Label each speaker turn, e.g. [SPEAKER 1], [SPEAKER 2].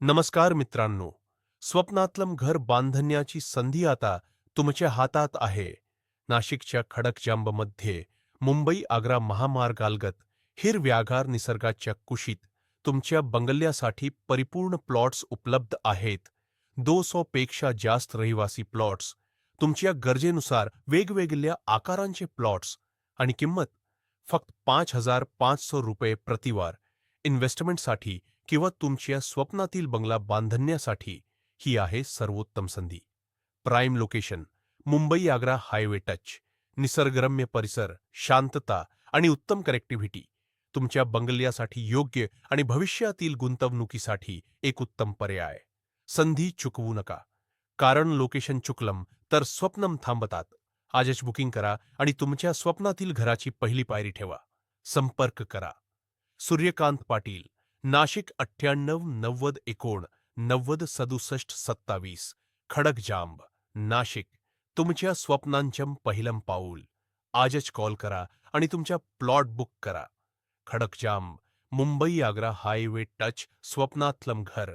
[SPEAKER 1] नमस्कार मित्रांनो. स्वप्नातलं घर बांधण्याची संधी आता तुमच्या हातात आहे. नाशिकच्या खडकजांबमध्ये मुंबई आग्रा महामार्गालगत हिरव्यागार निसर्गाच्या कुशीत तुमच्या बंगल्यासाठी परिपूर्ण प्लॉट्स उपलब्ध आहेत. दो सौ पेक्षा जास्त रहिवासी प्लॉट्स तुमच्या गरजेनुसार वेगवेगळ्या आकारांचे प्लॉट्स आणि किंमत फक्त पाच हजार पाचशे रुपये प्रतिवार. इन्व्हेस्टमेंटसाठी किंवा तुमच्या स्वप्नातील बंगला बांधण्यासाठी ही आहे सर्वोत्तम संधी. Prime location Mumbai Agra highway touch निसर्गरम्य परिसर शांतता आणि उत्तम कनेक्टिव्हिटी तुमच्या बंगल्यासाठी योग्य आणि भविष्यातील गुंतवणुकीसाठी एक उत्तम पर्याय. संधी चुकवू नका. कारण लोकेशन चुकलम तर स्वप्नम थांबतात. आजच बुकिंग करा आणि तुमच्या स्वप्नातील घराची पहिली पायरी ठेवा. संपर्क करा. सूर्यकांत पाटील नाशिक अठ्ठ्याण्णव नव्वद एकोण नव्वद सदुसष्ट सत्तावीस खडकजांब नाशिक. तुमच्या स्वप्नांचम पहिलं पाऊल. आजच कॉल करा आणि तुमच्या प्लॉट बुक करा. खडकजांब मुंबई आग्रा हायवे टच स्वप्नातलं घर.